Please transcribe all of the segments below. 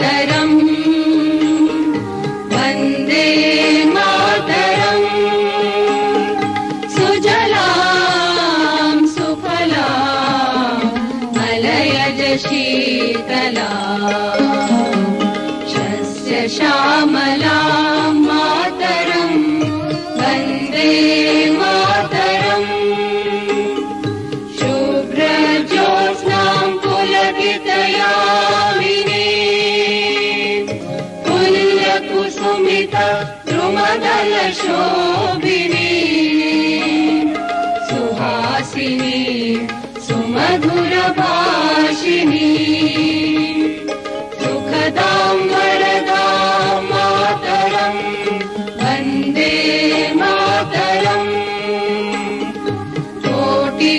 मातरम्। वन्दे मातरम्। सुजला सुफला अलयज शीतलास्य श्यामलां मातरम्। वन्दे द्रुमदलशोभिनी सुहासिनी सुमधुरभाषिणी सुखदां वरदां मातरम् वन्दे मातरम् कोटि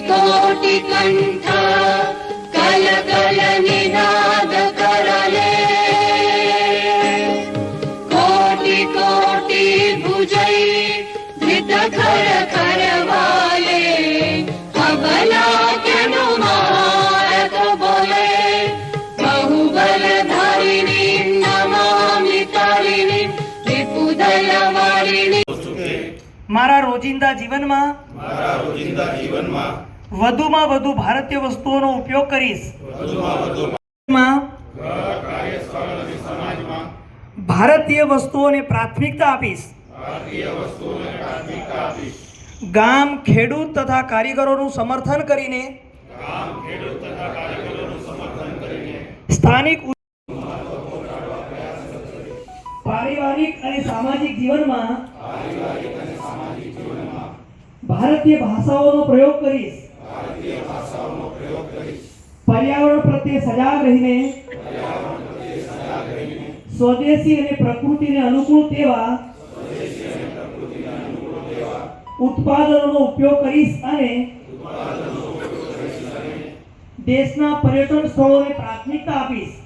મારા રોજિંદા જીવનમાં મારા રોજિંદા જીવનમાં વધુમાં વધુ ભારતીય વસ્તુઓનો ઉપયોગ કરીશ. માં કાર્યસ્થળ અને સમાજમાં ભારતીય વસ્તુઓને પ્રાથમિકતા આપીશ. ભારતીય વસ્તુઓને પ્રાથમિકતા આપીશ ગામ ખેડૂત તથા કારીગરોનું સમર્થન કરીને સ્થાનિક પારિવારિક અને સામાજિક જીવનમાં ભારતીય ભાષાઓનો પ્રયોગ કરીશ. પર્યાવરણ પ્રત્યે સજાગ રહીને સ્વદેશી અને પ્રકૃતિને અનુકૂળ તેવા ઉત્પાદનોનો ઉપયોગ કરીશ અને દેશના પર્યટન સ્થળોને પ્રાથમિકતા આપીશ.